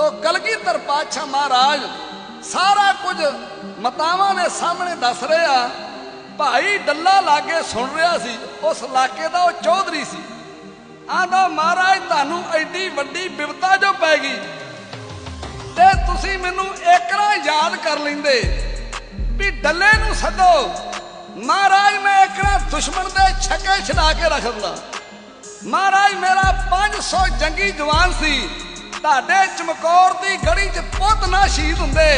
ਤੋ ਕਲਗੀਧਰ ਪਾਤਸ਼ਾਹ ਮਹਾਰਾਜ ਸਾਰਾ ਕੁਝ ਮਤਾਵਾਂ ਦੇ ਸਾਹਮਣੇ ਦੱਸ ਰਿਹਾ ਭਾਈ ਡੱਲਾ ਲਾਗੇ ਸੁਣ ਰਿਹਾ ਸੀ, ਉਸ ਇਲਾਕੇ ਦਾ ਉਹ ਚੌਧਰੀ ਸੀ। ਆਂਦਾ, ਮਹਾਰਾਜ, ਤੁਹਾਨੂੰ ਐਡੀ ਵੱਡੀ ਬਿਪਤਾ ਜੋ ਪੈ ਗਈ ਤੇ ਤੁਸੀਂ ਮੈਨੂੰ ਇੱਕਰਾ ਯਾਦ ਕਰ ਲੈਂਦੇ ਵੀ ਡੱਲੇ ਨੂੰ ਸੱਦੋ। ਮਹਾਰਾਜ, ਮੈਂ ਏਕੜਾ ਦੁਸ਼ਮਣ ਦੇ ਛੱਕੇ ਛਡਾ ਕੇ ਰੱਖ ਦਿੰਦਾ। ਮਹਾਰਾਜ, ਮੇਰਾ 500 ਜੰਗੀ ਜਵਾਨ ਸੀ। ਤੁਹਾਡੇ ਚਮਕੌਰ ਦੀ ਗੜੀ 'ਚ ਪੁੱਤ ਨਾ ਸ਼ਹੀਦ ਹੁੰਦੇ।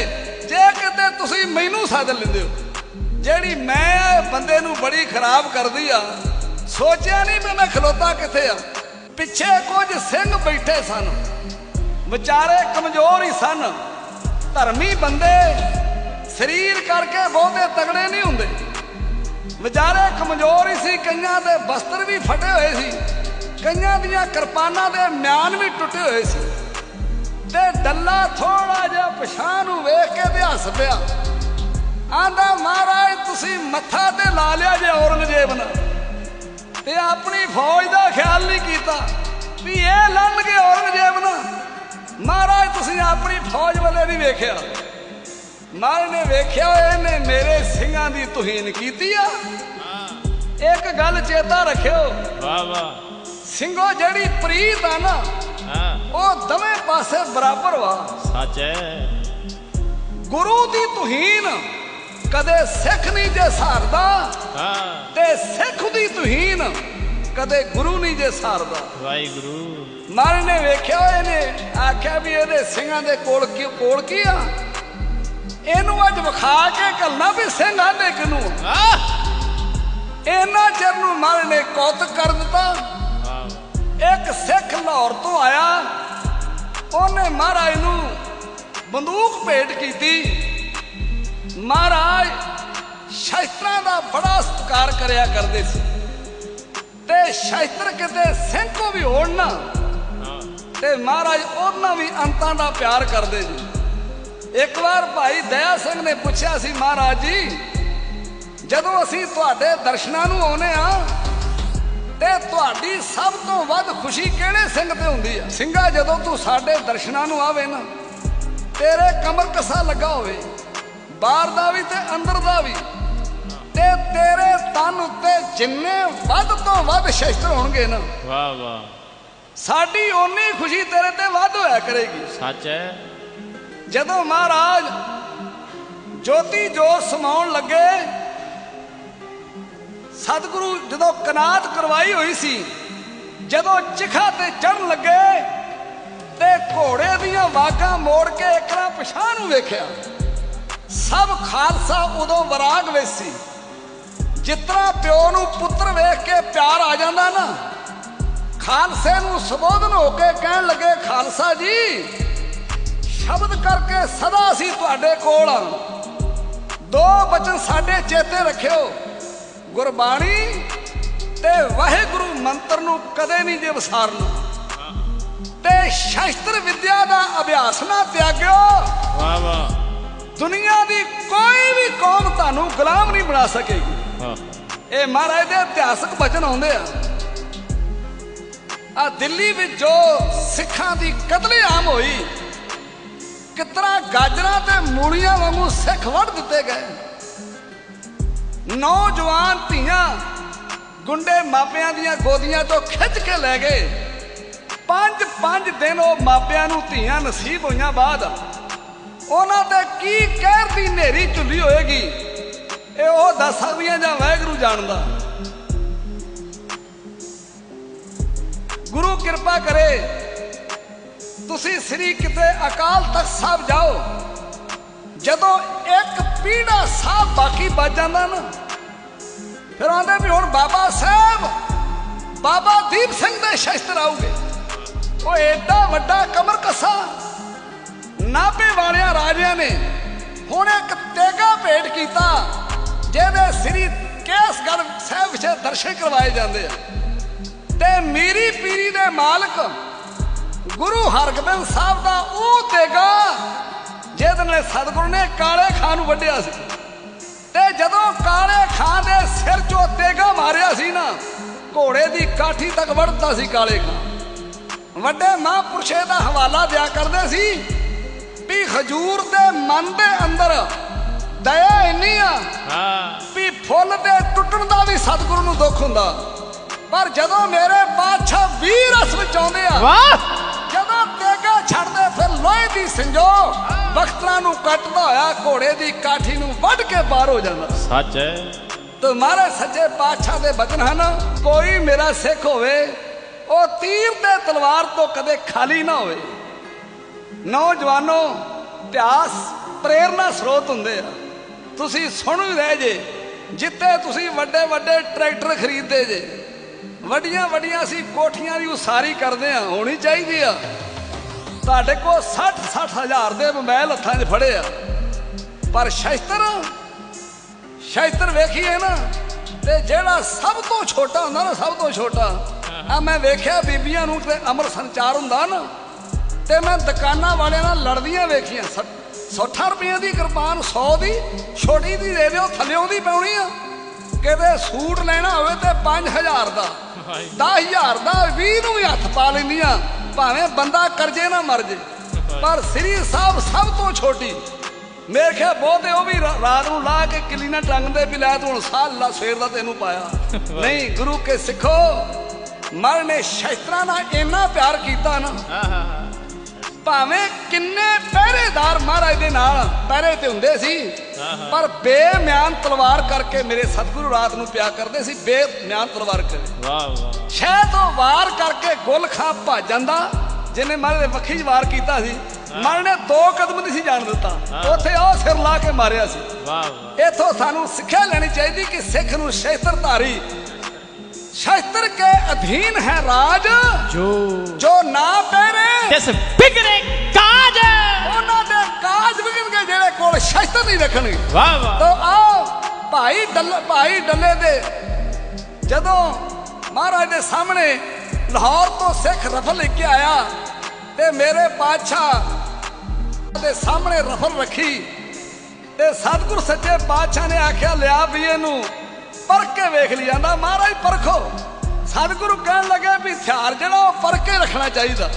ਜੇ ਕਿਤੇ ਤੁਸੀਂ ਮੈਨੂੰ ਸੱਦ ਲੈਂਦੇ ਹੋ, ਜਿਹੜੀ ਮੈਂ ਬੰਦੇ ਨੂੰ ਬੜੀ ਖਰਾਬ ਕਰਦੀ ਆ, ਸੋਚਿਆ ਨਹੀਂ ਵੀ ਮੈਂ ਖਲੋਤਾ ਕਿੱਥੇ ਆ। ਪਿੱਛੇ ਕੁਝ ਸਿੰਘ ਬੈਠੇ ਸਨ, ਵਿਚਾਰੇ ਕਮਜ਼ੋਰ ਹੀ ਸਨ। ਧਰਮੀ ਬੰਦੇ, ਸਰੀਰ ਕਰਕੇ ਬਹੁਤੇ ਤਗੜੇ ਨਹੀਂ ਹੁੰਦੇ। ਵਿਚਾਰੇ ਕਮਜ਼ੋਰ ਹੀ ਸੀ, ਕਈਆਂ ਦੇ ਬਸਤਰ ਵੀ ਫਟੇ ਹੋਏ ਸੀ। ਕਈਆਂ ਦੀਆਂ ਕਿਰਪਾਨਾਂ ਦੇ ਮਿਆਨ ਵੀ ਟੁੱਟੇ ਹੋਏ ਸੀ। ਤੇ ਡੱਲਾ ਥੋੜਾ ਜਿਹਾ ਪਛਾਣ ਨੂੰ ਵੇਖ ਕੇ ਤੇ ਹੱਸ ਪਿਆ। ਆਂਦਾ ਮਹਾਰਾਜ ਤੁਸੀਂ ਮੱਥਾ ਤੇ ਲਾ ਲਿਆ ਜੇ ਔਰੰਗਜ਼ੇਬ ਨਾਲ। ਤੇ ਆਪਣੀ ਫੌਜ ਦਾ ਖਿਆਲ ਨਹੀਂ ਕੀਤਾ ਵੀ ਇਹ ਲੰਘ ਔਰੰਗਜ਼ੇਬ ਨਾਲ। ਮਹਾਰਾਜ ਤੁਸੀਂ ਆਪਣੀ ਫੌਜ ਵੱਲੇ ਨਹੀਂ ਵੇਖਿਆ। ਮਹਾਰਾਜ ਨੇ ਵੇਖਿਆ ਇਹਨੇ ਮੇਰੇ ਸਿੰਘਾਂ ਦੀ ਤੁਹੀਨ ਕੀਤੀ ਆ। ਇੱਕ ਗੱਲ ਚੇਤਾ ਰੱਖਿਓ। ਵਾਹ ਵਾਹ। ਸਿੰਘੋ ਜਿਹੜੀ ਪ੍ਰੀਤ ਆ ਨਾ ਉਹ ਦਵੇਂ ਪਾਸੇ ਬਰਾਬਰ ਵਾ। ਸੱਚ ਹੈ। ਗੁਰੂ ਦੀ ਤੁਹੀਨ ਕਦੇ ਸਿੱਖ ਨਹੀਂ ਜੇ ਸਹਾਰਦਾ ਹਾਂ। ਤੇ ਸਿੱਖ ਦੀ ਤੁਹੀਨ ਕਦੇ ਗੁਰੂ ਨਹੀਂ ਜੇ ਸਹਾਰਦਾ ਵਾਹਿਗੁਰੂ। ਮਹਾਰਾਜ ਨੇ ਵੇਖਿਆ ਇਹਨੇ ਆਖਿਆ ਵੀ ਇਹਦੇ ਸਿੰਘਾਂ ਦੇ ਕੋਲ ਕੀ ਕੋਲ ਕੀ ਆ? ਇਹਨੂੰ ਅੱਜ ਵਿਖਾ ਕੇ ਕੱਲਣਾ ਵੀ ਸਿੰਘ ਆਂਦੇ ਕਿਨੂੰ ਇਹਨਾਂ ਚਿਰ ਨੂੰ ਮਹਾਰਾਜ ਨੇ ਕੌਤਕ ਕਰ ਦਿੱਤਾ। ਇੱਕ ਸਿੱਖ ਲਾਹੌਰ ਤੋਂ ਆਇਆ। ਉਹਨੇ ਮਹਾਰਾਜ ਨੂੰ ਬੰਦੂਕ ਭੇਟ ਕੀਤੀ। ਮਹਾਰਾਜ ਸ਼ਸਤਰਾਂ ਦਾ ਬੜਾ ਸਤਿਕਾਰ ਕਰਿਆ ਕਰਦੇ ਸੀ। ਤੇ ਸ਼ਸਤਰ ਕਿਤੇ ਸਿੰਘ ਕੋ ਵੀ ਹੋਣ ਨਾ, ਤੇ ਮਹਾਰਾਜ ਉਹਨਾਂ ਵੀ ਅੰਤਾਂ ਦਾ ਪਿਆਰ ਕਰਦੇ ਜੀ ਇੱਕ ਵਾਰ ਭਾਈ ਦਇਆ ਸਿੰਘ ਨੇ ਪੁੱਛਿਆ ਸੀ, ਮਹਾਰਾਜ ਜੀ, ਜਦੋਂ ਅਸੀਂ ਤੁਹਾਡੇ ਦਰਸ਼ਨਾਂ ਨੂੰ ਆਉਨੇ ਆ ਤੇ ਤੁਹਾਡੀ ਸਭ ਤੋਂ ਵੱਧ ਖੁਸ਼ੀ ਕਿਹੜੇ ਸਿੰਘ ਤੇ ਹੁੰਦੀ ਆ? ਸਿੰਘਾ ਜਦੋਂ ਤੂੰ ਸਾਡੇ ਦਰਸ਼ਨਾਂ ਨੂੰ ਆਵੇ ਨਾ ਤੇਰੇ ਕਮਰ ਕਸਾ ਲੱਗਾ ਹੋਵੇ ਬਾਹਰ ਦਾ ਵੀ ਤੇ ਅੰਦਰ ਦਾ ਵੀ ਤੇ ਤੇਰੇ ਤਨ ਉੱਤੇ ਜਿੰਨੇ ਵੱਧ ਤੋਂ ਵੱਧ ਸ਼ਸਤਰ ਹੋਣਗੇ ਨਾ ਵਾਹ ਵਾਹ। ਸਾਡੀ ਓਨੀ ਖੁਸ਼ੀ ਤੇਰੇ ਤੇ ਵੱਧ ਹੋਇਆ ਕਰੇਗੀ। ਸੱਚ ਹੈ। ਜਦੋਂ ਮਹਾਰਾਜ ਜੋਤੀ ਜੋਤ ਸਮਾਉਣ ਲੱਗੇ ਸਤਿਗੁਰੂ ਜਦੋਂ ਕਨਾਤ ਕਰਵਾਈ ਹੋਈ ਸੀ, ਜਦੋਂ ਚਿਖਾ ਤੇ ਚੜਨ ਲੱਗੇ ਤੇ ਘੋੜੇ ਦੀਆਂ ਵਾਗਾਂ ਮੋੜ ਕੇ ਇਕਰਾ ਪਛਾਣ ਨੂੰ ਵੇਖਿਆ। ਸਭ ਖਾਲਸਾ ਉਦੋਂ ਵਰਾਗ ਵਿੱਚ ਸੀ। ਜਿਤਨਾ ਪਿਓ ਨੂੰ ਪੁੱਤਰ ਵੇਖ ਕੇ ਪਿਆਰ ਆ ਜਾਂਦਾ ਨਾ, ਖਾਲਸੇ ਨੂੰ ਸੰਬੋਧਨ ਹੋ ਕੇ ਕਹਿਣ ਲੱਗੇ, ਖਾਲਸਾ ਜੀ, ਸ਼ਬਦ ਕਰਕੇ ਸਦਾ ਅਸੀਂ ਤੁਹਾਡੇ ਕੋਲ ਦੋ ਬਚਨ ਸਾਡੇ ਚੇਤੇ ਰੱਖਿਓ। ਗੁਰਬਾਣੀ ਤੇ ਵਾਹਿਗੁਰੂ ਮੰਤਰ ਨੂੰ ਕਦੇ ਨਹੀਂ ਜੇ ਵਿਸਾਰਨਾ। ਤੇ ਸ਼ਸਤਰ ਵਿਦਿਆ ਦਾ ਅਭਿਆਸ ਨਾ ਤਿਆਗਿਓ। ਵਾਹ ਵਾਹ। ਦੁਨੀਆ ਦੀ ਕੋਈ ਵੀ ਕੌਮ ਤੁਹਾਨੂੰ ਗੁਲਾਮ ਨਹੀਂ ਬਣਾ ਸਕੇਗੀ। ਇਹ ਮਹਾਰਾਜ ਦੇ ਇਤਿਹਾਸਕ ਬਚਨ ਆਉਂਦੇ ਆ। ਆ ਦਿੱਲੀ ਵਿੱਚ ਜੋ ਸਿੱਖਾਂ ਦੀ ਕਤਲੇਆਮ ਹੋਈ ਕਿਤਨਾ ਗਾਜਰਾਂ ਤੇ ਮੂਲੀਆਂ ਵਾਂਗੂ ਸਿੱਖ ਵੱਢ ਦਿੱਤੇ ਗਏ। ਨੌਜਵਾਨ ਧੀਆਂ ਗੁੰਡੇ ਮਾਪਿਆਂ ਦੀਆਂ ਗੋਦੀਆਂ ਤੋਂ ਖਿੱਚ ਕੇ ਲੈ ਗਏ। ਪੰਜ ਪੰਜ ਦਿਨ ਉਹ ਮਾਪਿਆਂ ਨੂੰ ਧੀਆਂ ਨਸੀਬ ਹੋਈਆਂ ਬਾਅਦ ਉਹਨਾਂ ਤੇ ਕੀ ਕਹਿਰ ਦੀ ਨੇਰੀ ਝੁੱਲੀ ਹੋਏਗੀ, ਇਹ ਉਹ ਦੱਸ ਸਕਦੀਆਂ ਜਾਂ ਵਾਹਿਗੁਰੂ ਜਾਣਦਾ। ਗੁਰੂ ਕਿਰਪਾ ਕਰੇ, ਤੁਸੀਂ ਸ੍ਰੀ ਕਿਤੇ ਅਕਾਲ ਤਖਤ ਸਾਹਿਬ ਜਾਓ। ਜਦੋਂ ਇੱਕ ਪੀੜਾ ਸਾਹਿਬ ਬਾਕੀ ਬਚ ਜਾਂਦਾ ਨਾ ਫਿਰ ਆਂਦੇ ਵੀ ਹੁਣ ਬਾਬਾ ਸਾਹਿਬ, ਬਾਬਾ ਦੀਪ ਸਿੰਘ ਦੇ ਸ਼ਸਤਰ ਆਉਗੇ ਉਹ ਏਡਾ ਵੱਡਾ ਕਮਰ ਕੱਸਾ। ਨਾਭੇ ਵਾਲਿਆਂ ਰਾਜਿਆਂ ਨੇ ਹੁਣ ਇੱਕ ਤੇਗਾ ਭੇਟ ਕੀਤਾ, ਜਿਹਦੇ ਸ੍ਰੀ ਕੇਸਗੜ੍ਹ ਸਾਹਿਬ ਵਿੱਚ ਦਰਸ਼ਨ ਕਰਵਾਏ ਜਾਂਦੇ ਆ। ਤੇ ਮੀਰੀ ਪੀਰੀ ਦੇ ਮਾਲਕ ਗੁਰੂ ਹਰਗੋਬਿੰਦ ਸਾਹਿਬ ਦਾ ਉਹ ਤੇਗਾ ਜਿਹਦੇ ਨਾਲ ਸਤਿਗੁਰੂ ਨੇ ਕਾਲੇ ਖਾਨ ਨੂੰ ਵੱਢਿਆ ਸੀ। ਤੇ ਜਦੋਂ ਕਾਲੇ ਖਾਨ ਦੇ ਸਿਰ 'ਚੋਂ ਤੇਗਾ ਮਾਰਿਆ ਸੀ ਨਾ ਘੋੜੇ ਦੀ ਕਾਠੀ ਤੱਕ ਵੜਦਾ ਸੀ ਕਾਲੇ ਖਾਨ ਵੱਡੇ ਮਹਾਂਪੁਰਸ਼ੇ ਦਾ ਹਵਾਲਾ ਦਿਆ ਕਰਦੇ ਸੀ ਹਜੂਰ ਦੇ ਮਨ ਦੇ ਅੰਦਰ ਦਇਆ ਇੰਨੀ ਆ ਹਾਂ। ਵੀ ਫੁੱਲ ਦੇ ਟੁੱਟਣ ਦਾ ਵੀ ਸਤਿਗੁਰੂ ਨੂੰ ਦੁੱਖ ਹੁੰਦਾ। ਪਰ ਜਦੋਂ ਮੇਰੇ ਬਾਦਸ਼ਾਹ ਵੀਰ ਰਸ ਵਿੱਚ ਆਉਂਦੇ ਆ ਵਾਹ! ਜਦੋਂ ਤੇਗਾ ਛੱਡਦੇ ਫਿਰ ਲੋਹੇ ਦੀ ਸੰਜੋ ਵਖਤਰਾਂ ਨੂੰ ਕੱਟਦਾ ਹੋਇਆ ਘੋੜੇ ਦੀ ਕਾਠੀ ਨੂੰ ਵੱਢ ਕੇ ਬਾਹਰ ਹੋ ਜਾਂਦਾ। ਸੱਚ ਹੈ। ਤੇ ਮਹਾਰਾਜ ਸੱਚੇ ਪਾਤਸ਼ਾਹ ਦੇ ਬਚਨ ਹਨ ਕੋਈ ਮੇਰਾ ਸਿੱਖ ਹੋਵੇ ਉਹ ਤੀਰ ਤੇ ਤਲਵਾਰ ਤੋਂ ਕਦੇ ਖਾਲੀ ਨਾ ਹੋਵੇ। ਨੌਜਵਾਨੋ ਇਤਿਹਾਸ ਪ੍ਰੇਰਨਾ ਸਰੋਤ ਹੁੰਦੇ ਆ। ਤੁਸੀਂ ਸੁਣ ਵੀ ਰਹੇ ਜੇ ਜਿੱਤੇ ਤੁਸੀਂ ਵੱਡੇ ਵੱਡੇ ਟਰੈਕਟਰ ਖਰੀਦਦੇ ਜੇ। ਵੱਡੀਆਂ ਵੱਡੀਆਂ ਅਸੀਂ ਕੋਠੀਆਂ ਦੀ ਉਸਾਰੀ ਕਰਦੇ ਆ ਹੋਣੀ ਚਾਹੀਦੀ ਆ। ਤੁਹਾਡੇ ਕੋਲ 60 60 ਹਜ਼ਾਰ ਦੇ ਮੋਬਾਈਲ ਹੱਥਾਂ 'ਚ ਫੜੇ ਆ। ਪਰ ਸ਼ਸਤਰ ਸ਼ਸਤਰ ਵੇਖੀਏ ਨਾ ਤੇ ਜਿਹੜਾ ਸਭ ਤੋਂ ਛੋਟਾ ਹੁੰਦਾ ਨਾ ਸਭ ਤੋਂ ਛੋਟਾ ਆ ਮੈਂ ਵੇਖਿਆ ਬੀਬੀਆਂ ਨੂੰ ਤੇ ਅਮਰ ਸੰਚਾਰ ਹੁੰਦਾ ਨਾ ਤੇ ਮੈਂ ਦੁਕਾਨਾਂ ਵਾਲਿਆਂ ਨਾਲ ਲੜਦੀਆਂ ਵੇਖੀਆਂ 60 ਰੁਪਏ ਦੀ ਕਿਰਪਾਨ 100 ਦੀ ਛੋਟੀ ਦੀ ਦੇ ਦਿਓ ਥੱਲਿਓਂ ਦੀ ਪਾਉਣੀ ਆ। ਕਿਤੇ ਸੂਟ ਲੈਣਾ ਹੋਵੇ ਤੇ 5000 ਦਾ 10000 ਦਾ 20 ਨੂੰ ਵੀ ਹੱਥ ਪਾ ਲੈਂਦੀਆਂ। ਭਾਵੇਂ ਬੰਦਾ ਕਰਜੇ ਨਾ ਮਰ ਜੇ ਪਰ ਸ੍ਰੀ ਸਾਹਿਬ ਸਭ ਤੋਂ ਛੋਟੀ। ਮੇਰੇ ਖਿਆਲ ਬਹੁਤੇ ਉਹ ਵੀ ਰਾਤ ਨੂੰ ਲਾ ਕੇ ਕਿਲੀ ਨਾਲ ਟੰਗਦੇ ਵੀ ਲੈ ਤੂੰ ਹੁਣ ਸਾਹ ਲਾ ਸਵੇਰ ਦਾ ਤੈਨੂੰ ਪਾਇਆ। ਨਹੀਂ ਗੁਰੂ ਕੇ ਸਿੱਖੋ ਮਰ ਨੇ ਸ਼ੈਤਰਾਂ ਨਾਲ ਇੰਨਾ ਪਿਆਰ ਕੀਤਾ ਨਾ ਹਾਂ। ਭਾਵੇਂ ਕਿੰਨੇ ਪਹਿਰੇਦਾਰ ਮਹਾਰਾਜ ਦੇ ਨਾਲ ਪਹਿਰੇ ਤੇ ਹੁੰਦੇ ਸੀ ਪਰ ਬੇਮਿਆਨ ਤਲਵਾਰ ਕਰਕੇ ਮੇਰੇ ਸਤਿਗੁਰੂ ਰਾਤ ਨੂੰ ਪਿਆ ਕਰਦੇ ਸੀ ਬੇਮਿਆਨ ਤਲਵਾਰ ਕਰਕੇ ਵਾਹ ਵਾਹ। ਸ਼ਹਿ ਤੋਂ ਵਾਰ ਕਰਕੇ ਗੁੱਲ ਖਾਂ ਭੱਜ ਜਾਂਦਾ ਜਿਹਨੇ ਮਾਰੇ ਦੇ ਵੱਖੀ ਵਾਰ ਕੀਤਾ ਸੀ ਮਾਰੇ ਨੇ ਦੋ ਕਦਮ ਨਹੀਂ ਸੀ ਜਾਣ ਦਿੱਤਾ। ਉੱਥੇ ਉਹ ਸਿਰ ਲਾ ਕੇ ਮਾਰਿਆ ਸੀ। ਵਾਹ ਵਾਹ। ਇਥੋਂ ਸਾਨੂੰ ਸਿੱਖਿਆ ਲੈਣੀ ਚਾਹੀਦੀ ਕਿ ਸਿੱਖ ਨੂੰ ਸ਼ਸਤਰਧਾਰੀ ਸ਼ਸਤਰ ਕੇ ਅਧੀਨ ਹੈ ਰਾਜ। ਜੋ ਜੋ ਨਾ ਪਹਿਰੇ ਤਿਸ ਬਿਗੜੇ ਕਾਜ। ਉਹਨਾਂ ਦੇ ਕਾਜ ਵਿਗਣਗੇ ਜਿਹੜੇ ਕੋਲ ਸ਼ਸਤਰ ਨਹੀਂ ਰੱਖਣਗੇ। ਵਾਹ ਵਾਹ। ਤੋ ਆਓ ਭਾਈ ਡੱਲ ਭਾਈ ਡੱਲੇ ਦੇ ਜਦੋਂ ਮਹਾਰਾਜ ਦੇ ਸਾਹਮਣੇ ਲਾਹੌਰ ਤੋਂ ਸਿੱਖ ਰਫਲ ਲੈ ਕੇ ਆਇਆ ਤੇ ਮੇਰੇ ਪਾਤਸ਼ਾਹ ਦੇ ਸਾਹਮਣੇ ਰਫਲ ਰੱਖੀ ਤੇ ਸਤਿਗੁਰ ਸੱਚੇ ਪਾਤਸ਼ਾਹ ਨੇ ਆਖਿਆ ਲਿਆ ਵੀ ਇਹਨੂੰ। ਪਰਖ ਕੇ ਵੇਖ ਲਈ ਜਾਂਦਾ ਮਹਾਰਾਜ, ਪਰਖੋ। ਸਤਿਗੁਰੂ ਕਹਿਣ ਲੱਗੇ ਵੀ ਹਥਿਆਰ ਜਿਹੜਾ ਉਹ ਪਰ ਕੇ ਰੱਖਣਾ ਚਾਹੀਦਾ।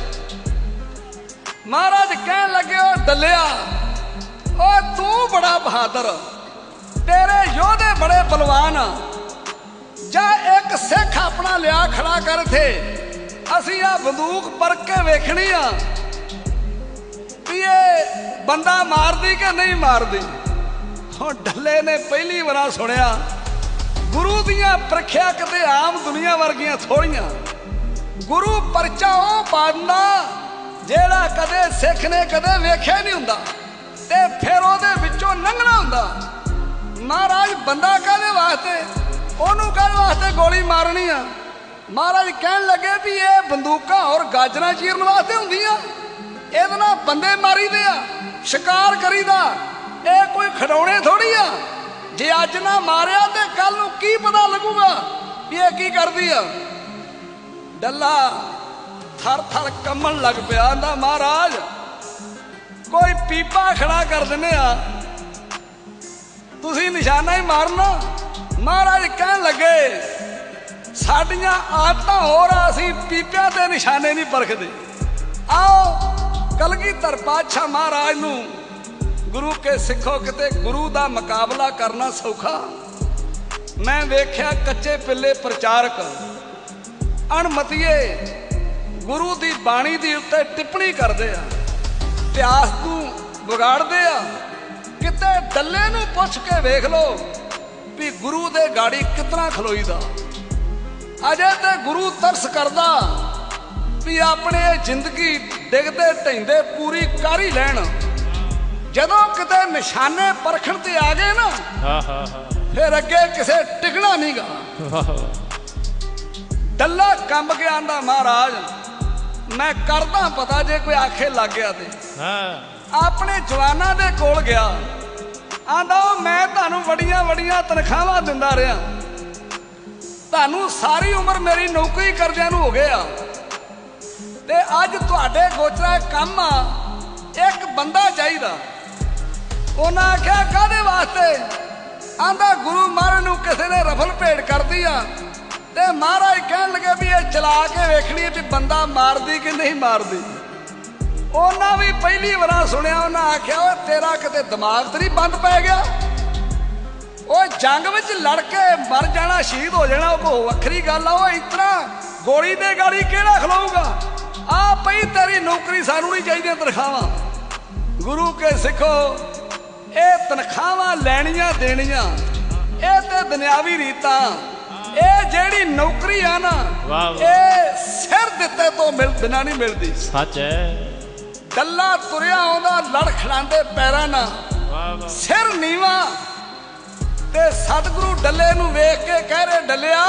ਮਹਾਰਾਜ ਕਹਿਣ ਲੱਗੇ ਉਹ ਡੱਲਿਆ ਉਹ ਤੂੰ ਬੜਾ ਬਹਾਦਰ। ਤੇਰੇ ਯੋਧੇ ਬੜੇ ਬਲਵਾਨ ਆ। ਜਾਂ ਇੱਕ ਸਿੱਖ ਆਪਣਾ ਲਿਆ ਖੜਾ ਕਰ ਥੇ ਅਸੀਂ ਆ ਬੰਦੂਕ ਪਰ ਕੇ ਵੇਖਣੀ ਆ। ਵੀ ਇਹ ਬੰਦਾ ਮਾਰਦੀ ਕਿ ਨਹੀਂ ਮਾਰਦੀ? ਹੁਣ ਢੱਲੇ ਨੇ ਪਹਿਲੀ ਵਾਰ ਸੁਣਿਆ। ਗੁਰੂ ਦੀਆਂ ਪ੍ਰੀਖਿਆ ਕਿਤੇ ਆਮ ਦੁਨੀਆ ਵਰਗੀਆਂ ਥੋੜੀਆਂ। ਗੁਰੂ ਪਰਚਾ ਉਹ ਪਾਉਂਦਾ ਜਿਹੜਾ ਕਦੇ ਸਿੱਖ ਨੇ ਕਦੇ ਵੇਖਿਆ ਨਹੀਂ ਹੁੰਦਾ ਤੇ ਫਿਰ ਉਹਦੇ ਵਿੱਚੋਂ ਲੰਘਣਾ ਹੁੰਦਾ। ਮਹਾਰਾਜ ਬੰਦਾ ਕਾਹਦੇ ਵਾਸਤੇ? ਉਹਨੂੰ ਕਾਹਦੇ ਵਾਸਤੇ ਗੋਲੀ ਮਾਰਨੀ ਆ? ਮਹਾਰਾਜ ਕਹਿਣ ਲੱਗੇ ਵੀ ਇਹ ਬੰਦੂਕਾਂ ਔਰ ਗਾਜਰਾਂ ਚੀਰਨ ਵਾਸਤੇ ਹੁੰਦੀਆਂ। ਇਹਦੇ ਨਾਲ ਬੰਦੇ ਮਾਰੀਦੇ ਆ, ਸ਼ਿਕਾਰ ਕਰੀਦਾ। ਇਹ ਕੋਈ ਖਡਾਉਣੇ ਥੋੜੀ ਆ। ਜੇ ਅੱਜ ਨਾ ਮਾਰਿਆ ਤੇ ਕੱਲ ਨੂੰ ਕੀ ਪਤਾ ਲੱਗੂਗਾ ਵੀ ਇਹ ਕੀ ਕਰਦੀ ਆ? ਡੱਲਾ ਥਰ ਥਰ ਕੰਮਣ ਲੱਗ ਪਿਆ ਆਂਦਾ, ਮਹਾਰਾਜ, ਕੋਈ ਪੀਪਾ ਖੜਾ ਕਰ ਦਿੰਨੇ ਆ। ਤੁਸੀਂ ਨਿਸ਼ਾਨਾ ਹੀ ਮਾਰਨਾ। ਮਹਾਰਾਜ ਕਹਿਣ ਲੱਗੇ, ਸਾਡੀਆਂ ਆਦਤਾਂ ਹੋਰ ਆ, ਅਸੀਂ ਪੀਪਿਆਂ ਤੇ ਨਿਸ਼ਾਨੇ ਨਹੀਂ ਪਰਖਦੇ। ਆਓ, ਕਲਗੀਧਰ ਪਾਤਸ਼ਾਹ ਮਹਾਰਾਜ ਨੂੰ ਗੁਰੂ ਕੇ ਸਿੱਖੋ ਕਿਤੇ ਗੁਰੂ ਦਾ ਮੁਕਾਬਲਾ ਕਰਨਾ ਸੌਖਾ। ਮੈਂ ਵੇਖਿਆ ਕੱਚੇ ਪਿੱਲੇ ਪ੍ਰਚਾਰਕ ਅਣਮਤੀਏ ਗੁਰੂ ਦੀ ਬਾਣੀ ਦੀ ਉੱਤੇ ਟਿੱਪਣੀ ਕਰਦੇ ਆ। ਇਤਿਹਾਸ ਨੂੰ ਵਿਗਾੜਦੇ ਆ। ਕਿਤੇ ਡੱਲੇ ਨੂੰ ਪੁੱਛ ਕੇ ਵੇਖ ਲਓ ਵੀ ਗੁਰੂ ਦੇ ਗਾੜੀ ਕਿਤਨਾ ਖਲੋਈਦਾ। ਅਜੇ ਤੇ ਗੁਰੂ ਤਰਸ ਕਰਦਾ ਵੀ ਆਪਣੇ ਜ਼ਿੰਦਗੀ ਡਿੱਗਦੇ ਢੈਂਦੇ ਪੂਰੀ ਕਰ ਹੀ ਲੈਣ। ਜਦੋਂ ਕਿਤੇ ਨਿਸ਼ਾਨੇ ਪਰਖਣ ਤੇ ਆ ਗਏ ਨਾ ਹਾਂ ਹਾਂ ਹਾਂ। ਫਿਰ ਅੱਗੇ ਕਿਸੇ ਟਿਕਣਾ ਨਹੀਂਗਾ ਵਾਹ ਵਾਹ ਡੱਲਾ ਕੰਬ ਗਿਆ ਆਂਦਾ ਮਹਾਰਾਜ ਮੈਂ ਕਰਦਾ ਪਤਾ ਜੇ ਕੋਈ ਆਖੇ ਲੱਗ ਗਿਆ ਤੇ। ਹਾਂ। ਆਪਣੇ ਜਵਾਨਾਂ ਦੇ ਕੋਲ ਗਿਆ। ਆਂਦਾ ਮੈਂ ਤੁਹਾਨੂੰ ਵੱਡੀਆਂ ਵੱਡੀਆਂ ਤਨਖਾਹਾਂ ਦਿੰਦਾ ਰਿਹਾ। ਤੁਹਾਨੂੰ ਸਾਰੀ ਉਮਰ ਮੇਰੀ ਨੌਕਰੀ ਕਰਦਿਆਂ ਨੂੰ ਹੋ ਗਿਆ। ਤੇ ਅੱਜ ਤੁਹਾਡੇ ਗੋਚਰਾ ਕੰਮ ਆ ਇੱਕ ਬੰਦਾ ਚਾਹੀਦਾ। ਉਹਨਾਂ ਆਖਿਆ ਕਾਦੇ ਵਾਸਤੇ? ਆਂਦਾ, ਗੁਰੂ ਮਹਾਰਾਜ ਨੂੰ ਕਿਸੇ ਨੇ ਰਫਲ ਭੇਟ ਕਰਦੀ ਆ। ਤੇ ਮਹਾਰਾਜ ਕਹਿਣ ਲੱਗੇ ਵੀ ਇਹ ਚਲਾ ਕੇ ਵੇਖਣੀ ਵੀ ਬੰਦਾ ਮਾਰਦੀ ਕਿ ਨਹੀਂ ਮਾਰਦੀ। ਉਹਨਾਂ ਵੀ ਪਹਿਲੀ ਵਾਰ ਸੁਣਿਆ, ਉਹਨਾਂ ਆਖਿਆ, ਓਏ, ਤੇਰਾ ਕਿਤੇ ਦਿਮਾਗ ਤੇ ਨਹੀਂ ਬੰਦ ਪੈ ਗਿਆ? ਉਹ ਜੰਗ ਵਿੱਚ ਲੜ ਕੇ ਮਰ ਜਾਣਾ, ਸ਼ਹੀਦ ਹੋ ਜਾਣਾ, ਉਹ ਵੱਖਰੀ ਗੱਲ ਆ। ਉਹ ਇਤਨਾ ਗੋਲੀ ਤੇ ਗਾਲੀ ਕਿਹੜਾ ਖਲਾਊਗਾ? ਆ ਪਈ ਤੇਰੀ ਨੌਕਰੀ ਸਾਨੂੰ ਨਹੀਂ ਚਾਹੀਦੀ ਤਨਖਾਹਾਂ। ਗੁਰੂ ਕੇ ਸਿੱਖੋ ਇਹ ਤਨਖਾਹਾਂ ਲੈਣੀਆਂ ਦੇਣੀਆਂ ਇਹ ਤੇ ਦੁਨਿਆਵੀ ਰੀਤਾਂ ਇਹ ਜਿਹੜੀ ਨੌਕਰੀ ਆ ਨਾ। ਇਹ ਸਿਰ ਦਿੱਤੇ ਤੋਂ ਮਿਲ ਬਿਨਾਂ ਨਹੀਂ ਮਿਲਦੀ। ਸੱਚ ਹੈ। ਗੱਲਾਂ ਤੁਰਿਆ ਆਉਂਦਾ ਲੜ ਖੜਾਂਦੇ ਪੈਰਾਂ ਨਾਲ। ਸਿਰ ਨੀਵਾ ਤੇ ਸਤਿਗੁਰੂ ਡੱਲੇ ਨੂੰ ਵੇਖ ਕੇ ਕਹਿ ਰਹੇ ਡੱਲਿਆ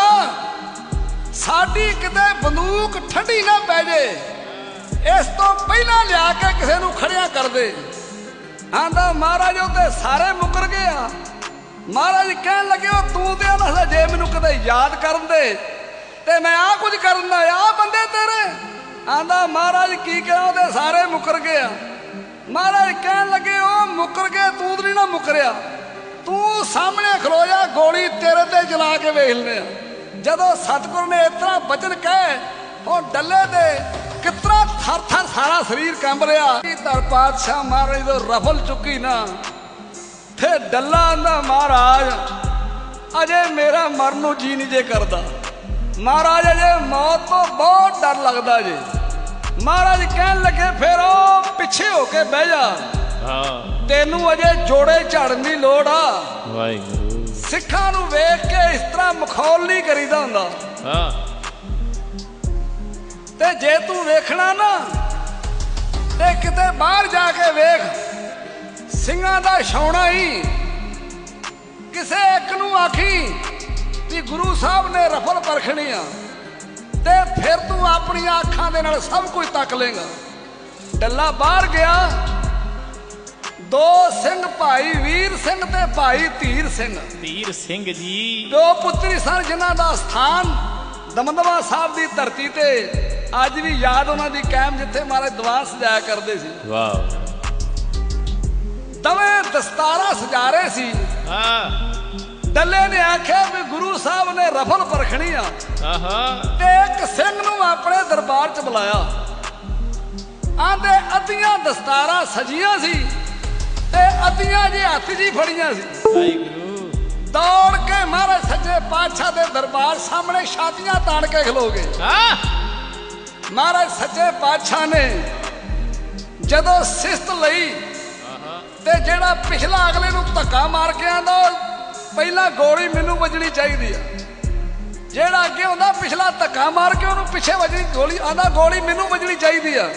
ਸਾਡੀ ਕਿਤੇ ਬੰਦੂਕ ਠੰਡੀ ਨਾ ਪੈ ਜੇ। ਇਸ ਤੋਂ ਪਹਿਲਾਂ ਲਿਆ ਕੇ ਕਿਸੇ ਨੂੰ ਖੜਿਆ ਕਰ ਦੇ। ਆਂਦਾ, ਮਹਾਰਾਜ ਉਹ ਸਾਰੇ ਮੁਕਰ ਗਏ ਆ। ਮਹਾਰਾਜ ਕਹਿਣ ਲੱਗੇ, ਉਹ ਤੂੰ ਤੇ ਨਾ ਜੇ ਮੈਨੂੰ ਕਦੇ ਯਾਦ ਕਰਨ ਦੇ, ਤੇ ਮੈਂ ਆ ਕੁਝ ਕਰਨ ਦਾ ਆ ਬੰਦੇ ਤੇਰੇ? ਆਂਦਾ, ਮਹਾਰਾਜ, ਕੀ ਕਹਾਂ, ਉਹਦੇ ਸਾਰੇ ਮੁਕਰ ਗਏ ਆ। ਮਹਾਰਾਜ ਕਹਿਣ ਲੱਗੇ, ਉਹ ਮੁਕਰ ਗਏ, ਤੂੰ ਤੇ ਨਹੀਂ ਨਾ ਮੁਕਰਿਆ। ਤੂੰ ਸਾਹਮਣੇ ਖਲੋ ਜਾ, ਗੋਲੀ ਤੇਰੇ ਤੇ ਚਲਾ ਕੇ ਵੇਖ ਲੈਨੇ ਆ ਜਦੋਂ ਸਤਿਗੁਰ ਨੇ ਇਤਨਾ ਬਚਨ ਕਹੇ ਉਹ ਡੱਲੇ ਦੇ ਕਿਤਨਾ ਥਰ ਥਰ ਸਾਰਾ ਸਰੀਰ ਕੰਬ ਰਿਹਾ। ਕੀ ਧਰ ਪਾਤਸ਼ਾਹ ਮਹਾਰਾਜ ਤੋਂ ਰਫਲ ਚੁੱਕੀ ਨਾ। ਫੇ ਡੱਲਾ ਆਂਦਾ ਮਹਾਰਾਜ ਅਜੇ ਮੇਰਾ ਮਰਨ ਨੂੰ ਜੀ ਨਹੀਂ ਜੇ ਕਰਦਾ। ਮਹਾਰਾਜ ਅਜੇ ਮੌਤ ਤੋਂ ਬਹੁਤ ਡਰ ਲੱਗਦਾ ਜੇ। ਮਹਾਰਾਜ ਕਹਿਣ ਲੱਗੇ ਫਿਰ ਉਹ ਪਿੱਛੇ ਹੋ ਕੇ ਬਹਿ ਜਾ। ਹਾਂ। ਤੈਨੂੰ ਅਜੇ ਜੋੜੇ ਝੜਨ ਦੀ ਲੋੜ ਆ। ਵਾਹਿਗੁਰੂ। ਸਿੱਖਾਂ ਨੂੰ ਵੇਖ ਕੇ ਇਸ ਤਰ੍ਹਾਂ ਮਖੌਲ ਨਹੀਂ ਕਰੀਦਾ ਹੁੰਦਾ। ਹਾਂ। ਤੇ ਜੇ ਤੂੰ ਵੇਖਣਾ ਨਾ ਤੇ ਕਿਤੇ ਬਾਹਰ ਜਾ ਕੇ ਵੇਖ ਸਿੰਘਾਂ ਦਾ ਛਾਉਣਾ ਹੀ। ਕਿਸੇ ਇੱਕ ਨੂੰ ਆਖੀ ਕਿ ਗੁਰੂ ਸਾਹਿਬ ਨੇ ਰਫਲ ਪਰਖਣੀ ਆ ਤੇ ਫਿਰ ਤੂੰ ਆਪਣੀਆਂ ਅੱਖਾਂ ਦੇ ਨਾਲ ਸਭ ਕੁਝ ਤੱਕ ਲੇਗਾ ਡੱਲਾ ਬਾਹਰ ਗਿਆ ਦੋ ਸਿੰਘ ਭਾਈ ਵੀਰ ਸਿੰਘ ਤੇ ਭਾਈ ਧੀਰ ਸਿੰਘ। ਧੀਰ ਸਿੰਘ ਜੀ। ਦੋ ਪੁੱਤਰੀ ਸਨ ਜਿਨ੍ਹਾਂ ਦਾ ਸਥਾਨ ਦਮਦਮਾ ਸਾਹਿਬ ਦੀ ਧਰਤੀ ਤੇ। ਅੱਜ ਵੀ ਯਾਦ ਉਹਨਾਂ ਦੀ ਕਾਇਮ ਜਿੱਥੇ ਮਹਾਰਾਜ ਦੀਵਾਨ ਸਜਾਇਆ ਕਰਦੇ ਸੀ। ਵਾਹ ਦਵੇਂ ਦਸਤਾਰਾ ਸਜਾ ਰਹੇ ਸੀ। ਹਾਂ। ਡੱਲੇ ਨੇ ਆਖਿਆ ਵੀ ਗੁਰੂ ਸਾਹਿਬ ਨੇ ਰਫਲ ਪਰਖਣੀ ਆ। ਆਹਾ। ਤੇ ਇੱਕ ਸਿੰਘ ਨੂੰ ਆਪਣੇ ਦਰਬਾਰ 'ਚ ਬੁਲਾਇਆ। ਆਂਦੇ ਅੱਧੀਆਂ ਦਸਤਾਰਾਂ ਸਜੀਆਂ ਸੀ ਤੇ ਅੱਧੀਆਂ ਜੇ ਹੱਥ ਜੀ ਫੜੀਆਂ ਸੀ। ਵਾਹਿਗੁਰੂ। ਦੌੜ ਕੇ ਮਹਾਰਾਜ ਸੱਚੇ ਪਾਤਸ਼ਾਹ ਦੇ ਦਰਬਾਰ ਸਾਹਮਣੇ ਛਾਤੀਆਂ ਤਾਣ ਕੇ ਖਲੋ ਗਏ। ਹਾਂ। ਮਹਾਰਾਜ ਸੱਚੇ ਪਾਤਸ਼ਾਹ ਨੇ ਜਦੋਂ ਸਿਸਤ ਲਈ ਤੇ ਜਿਹੜਾ ਪਿਛਲਾ ਅਗਲੇ ਨੂੰ ਧੱਕਾ ਮਾਰ ਕੇ ਆਂਦਾ ਪਹਿਲਾਂ ਗੋਲੀ ਮੈਨੂੰ ਵੱਜਣੀ ਚਾਹੀਦੀ ਆ। ਜਿਹੜਾ ਅੱਗੇ ਹੁੰਦਾ ਪਿਛਲਾ ਧੱਕਾ ਮਾਰ ਕੇ ਉਹਨੂੰ ਪਿੱਛੇ ਵੱਜਣੀ, ਗੋਲੀ ਆਂਦਾ ਗੋਲੀ ਮੈਨੂੰ ਵੱਜਣੀ ਚਾਹੀਦੀ ਆ।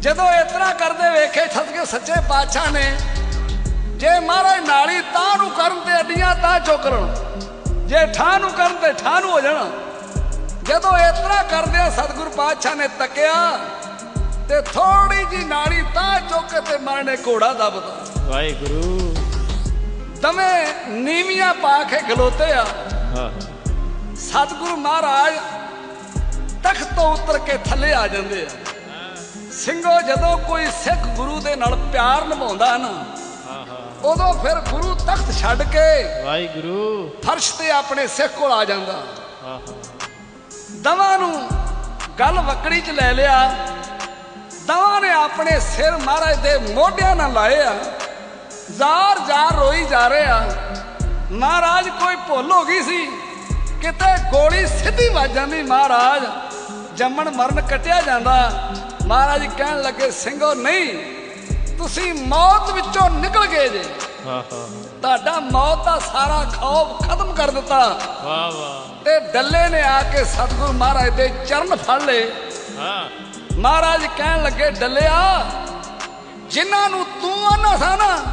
ਜਦੋਂ ਇਸ ਤਰ੍ਹਾਂ ਕਰਦੇ ਵੇਖੇ ਛੱਤ ਸੱਚੇ ਪਾਤਸ਼ਾਹ ਨੇ, ਜੇ ਮਹਾਰਾਜ ਨਾਲੀ ਤਾਂ ਨੂੰ ਕਰਨ ਤੇ ਅੱਡੀਆਂ, ਤਾਂ ਚੁੱਕਣ ਜੇ ਠਾਹ ਨੂੰ ਕਰਨ ਤੇ ਠਾਹ ਨੂੰ ਹੋ ਜਾਣਾ। ਜਦੋਂ ਇਸ ਤਰ੍ਹਾਂ ਕਰਦੇ ਆ ਸਤਿਗੁਰੂ ਪਾਤਸ਼ਾਹ ਨੇ ਤੱਕਿਆ ਤੇ ਥੋੜੀ ਜੀ ਨਾਲੀ ਤਾਂ ਚੁੱਕ ਤੇ ਮਾਰਨੇ ਘੋੜਾ ਦਬਦਾ ਵਾਹਿਗੁਰੂ। ਦਵੇਂ ਨੀਵੀਆਂ ਪਾ ਕੇ ਖਲੋਤੇ ਆ। ਸਤਿਗੁਰੂ ਮਹਾਰਾਜ ਤਖਤ ਤੋਂ ਉਤਰ ਕੇ ਥੱਲੇ ਆ ਜਾਂਦੇ ਆ। ਸਿੰਘੋ ਜਦੋਂ ਕੋਈ ਸਿੱਖ ਗੁਰੂ ਦੇ ਨਾਲ ਪਿਆਰ ਨਿਭਾਉਂਦਾ ਨਾ ਉਦੋਂ ਫਿਰ ਗੁਰੂ ਤਖਤ ਛੱਡ ਕੇ ਵਾਹਿਗੁਰੂ। ਫਰਸ਼ ਤੇ ਆਪਣੇ ਸਿੱਖ ਕੋਲ ਆ ਜਾਂਦਾ। ਹਾਂ ਹਾਂ। ਦਵਾਂ ਨੂੰ ਗੱਲ ਵਕੜੀ 'ਚ ਲੈ ਲਿਆ। ਦਵਾਂ ਨੇ ਆਪਣੇ ਸਿਰ ਮਹਾਰਾਜ ਦੇ ਮੋਢਿਆਂ ਨਾਲ ਲਾਏ ਆ। ਜ਼ਾਰ ਜ਼ਾਰ ਰੋਈ ਜਾ ਰਹੇ ਆ। ਮਹਾਰਾਜ ਕੋਈ ਭੁੱਲ ਹੋ ਗਈ ਸੀ। ਕਿਤੇ ਗੋਲੀ ਸਿੱਧੀ ਵੱਜ ਜਾਂਦੀ ਮਹਾਰਾਜ। ਜੰਮਣ ਮਰਨ ਕਟਿਆ ਜਾਂਦਾ। ਮਹਾਰਾਜ ਕਹਿਣ ਲੱਗੇ ਸਿੰਘੋ ਨਹੀਂ ਤੁਸੀਂ ਮੌਤ ਵਿੱਚੋਂ ਨਿਕਲ ਗਏ ਜੇ। ਹਾਂ ਹਾਂ ਤੁਹਾਡਾ ਮੌਤ ਦਾ ਸਾਰਾ ਖੌਫ ਖਤਮ ਕਰ ਦਿੱਤਾ। ਵਾਹ ਵਾਹ। ਤੇ ਡੱਲੇ ਨੇ ਆ ਕੇ ਸਤਿਗੁਰੂ ਮਹਾਰਾਜ ਦੇ ਚਰਨ ਫੜ ਲਏ। ਹਾਂ। ਮਹਾਰਾਜ ਕਹਿਣ ਲੱਗੇ ਡੱਲਿਆ ਜਿਨ੍ਹਾਂ ਨੂੰ ਤੂੰ ਆਨਾ ਸਾ ਨਾ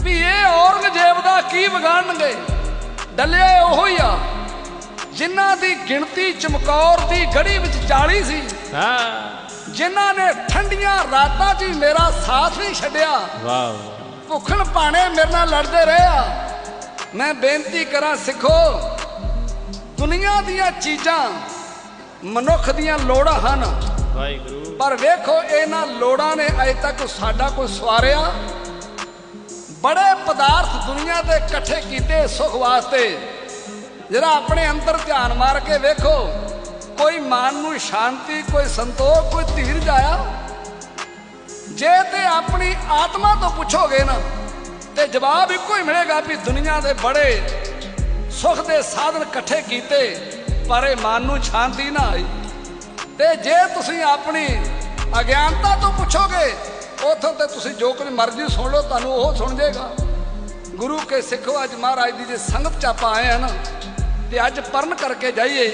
ਵੀ ਇਹ ਔਰੰਗਜ਼ੇਬ ਦਾ ਕੀ ਵਿਗਾੜਨਗੇ? ਡੱਲਿਆ ਉਹੋ ਹੀ ਆ ਜਿਨ੍ਹਾਂ ਦੀ ਗਿਣਤੀ ਚਮਕੌਰ ਦੀ ਗੜੀ ਵਿੱਚ 40 ਸੀ। ਹਾਂ। ਜਿਨ੍ਹਾਂ ਨੇ ਠੰਡੀਆਂ ਰਾਤਾਂ 'ਚ ਮੇਰਾ ਸਾਥ ਨਹੀਂ ਛੱਡਿਆ। ਵਾਹ ਵਾਹ। ਭੁੱਖਣ ਭਾਣੇ ਮੇਰੇ ਨਾਲ ਲੜਦੇ ਰਹੇ ਆ। ਮੈਂ ਬੇਨਤੀ ਕਰਾਂ ਸਿੱਖੋ ਦੁਨੀਆ ਦੀਆਂ ਚੀਜ਼ਾਂ ਮਨੁੱਖ ਦੀਆਂ ਲੋੜਾਂ ਹਨ। ਵਾਹਿਗੁਰੂ। ਪਰ ਵੇਖੋ ਇਹਨਾਂ ਲੋੜਾਂ ਨੇ ਅਜੇ ਤੱਕ ਸਾਡਾ ਕੋਈ ਸਵਾਰਿਆ। ਬੜੇ ਪਦਾਰਥ ਦੁਨੀਆ ਦੇ ਇਕੱਠੇ ਕੀਤੇ ਸੁਖ ਵਾਸਤੇ। ਜਿਹੜਾ ਆਪਣੇ ਅੰਦਰ ਧਿਆਨ ਮਾਰ ਕੇ ਵੇਖੋ ਕੋਈ ਮਨ ਨੂੰ ਸ਼ਾਂਤੀ ਕੋਈ ਸੰਤੋਖ ਕੋਈ ਧੀਰਜ ਆਇਆ। ਜੇ ਤੇ ਆਪਣੀ ਆਤਮਾ ਤੋਂ ਪੁੱਛੋਗੇ ਨਾ ਤੇ ਜਵਾਬ ਇੱਕੋ ਹੀ ਮਿਲੇਗਾ ਵੀ ਦੁਨੀਆ ਦੇ ਬੜੇ ਸੁਖ ਦੇ ਸਾਧਨ ਇਕੱਠੇ ਕੀਤੇ, ਪਰ ਇਹ ਮਨ ਨੂੰ ਸ਼ਾਂਤੀ ਨਾ ਆਈ। ਤੇ ਜੇ ਤੁਸੀਂ ਆਪਣੀ ਅਗਿਆਨਤਾ ਤੋਂ ਪੁੱਛੋਗੇ, ਉਥੋਂ ਤੇ ਤੁਸੀਂ ਜੋ ਕੁਝ ਮਰਜ਼ੀ ਸੁਣ ਲਓ, ਤੁਹਾਨੂੰ ਉਹ ਸੁਣ ਜਾਏਗਾ ਗੁਰੂ ਕੇ ਸਿੱਖੋ ਅੱਜ ਮਹਾਰਾਜ ਦੀ ਜੇ ਸੰਗਤ ਚ ਆਪਾਂ ਆਏ ਆ ਨਾ, ਤੇ ਅੱਜ ਪਰਨ ਕਰਕੇ ਜਾਈਏ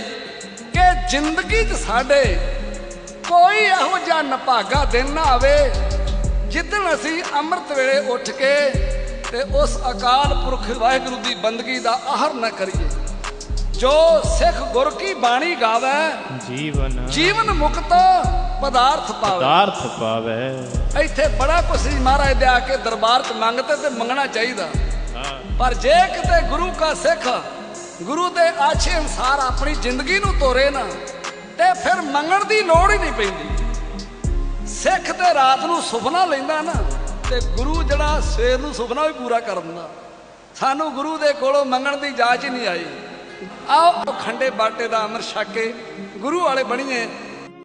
ਕਿ ਜ਼ਿੰਦਗੀ 'ਚ ਸਾਡੇ ਕੋਈ ਇਹੋ ਜਿਹਾ ਨਭਾਗਾ ਦਿਨ ਨਾ ਆਵੇ, ਜਿੱਦਣ ਅਸੀਂ ਅੰਮ੍ਰਿਤ ਵੇਲੇ ਉੱਠ ਕੇ ਤੇ ਉਸ ਅਕਾਲ ਪੁਰਖ ਵਾਹਿਗੁਰੂ ਦੀ ਬੰਦਗੀ ਦਾ ਆਹਰ ਨਾ ਕਰੀਏ। ਜੋ ਸਿੱਖ ਗੁਰ ਕੀ ਬਾਣੀ ਗਾਵੇ ਜੀਵਨ। ਜੀਵਨ ਮੁਕਤ ਪਦਾਰਥ ਪਾਵੇ। ਪਦਾਰਥ ਪਾਵੇ। ਇੱਥੇ ਬੜਾ ਕੁਛ ਸੀ ਮਹਾਰਾਜ ਦੇ ਆ ਕੇ ਦਰਬਾਰ 'ਚ ਮੰਗਤੇ ਤੇ ਮੰਗਣਾ ਚਾਹੀਦਾ। ਹਾਂ। ਪਰ ਜੇ ਕਿਤੇ ਗੁਰੂ ਕਾ ਸਿੱਖ ਗੁਰੂ ਦੇ ਆਛੇ ਅਨਸਾਰ ਆਪਣੀ ਜ਼ਿੰਦਗੀ ਨੂੰ ਤੋਰੇ ਨਾ ਤੇ ਫਿਰ ਮੰਗਣ ਦੀ ਲੋੜ ਹੀ ਨਹੀਂ ਪੈਂਦੀ। ਸਿੱਖ ਤੇ ਰਾਤ ਨੂੰ ਸੁਪਨਾ ਲੈਂਦਾ ਨਾ। ਤੇ ਗੁਰੂ ਜਿਹੜਾ ਸਵੇਰ ਨੂੰ ਸੁਪਨਾ ਵੀ ਪੂਰਾ ਕਰ ਦਿੰਦਾ। ਸਾਨੂੰ ਗੁਰੂ ਦੇ ਕੋਲੋਂ ਮੰਗਣ ਦੀ ਜਾਚ ਹੀ ਨਹੀਂ ਆਈ। ਆਓ, ਖੰਡੇ ਬਾਟੇ ਦਾ ਅਮਰ ਛਕ ਕੇ ਗੁਰੂ ਵਾਲੇ ਬਣੀਏ।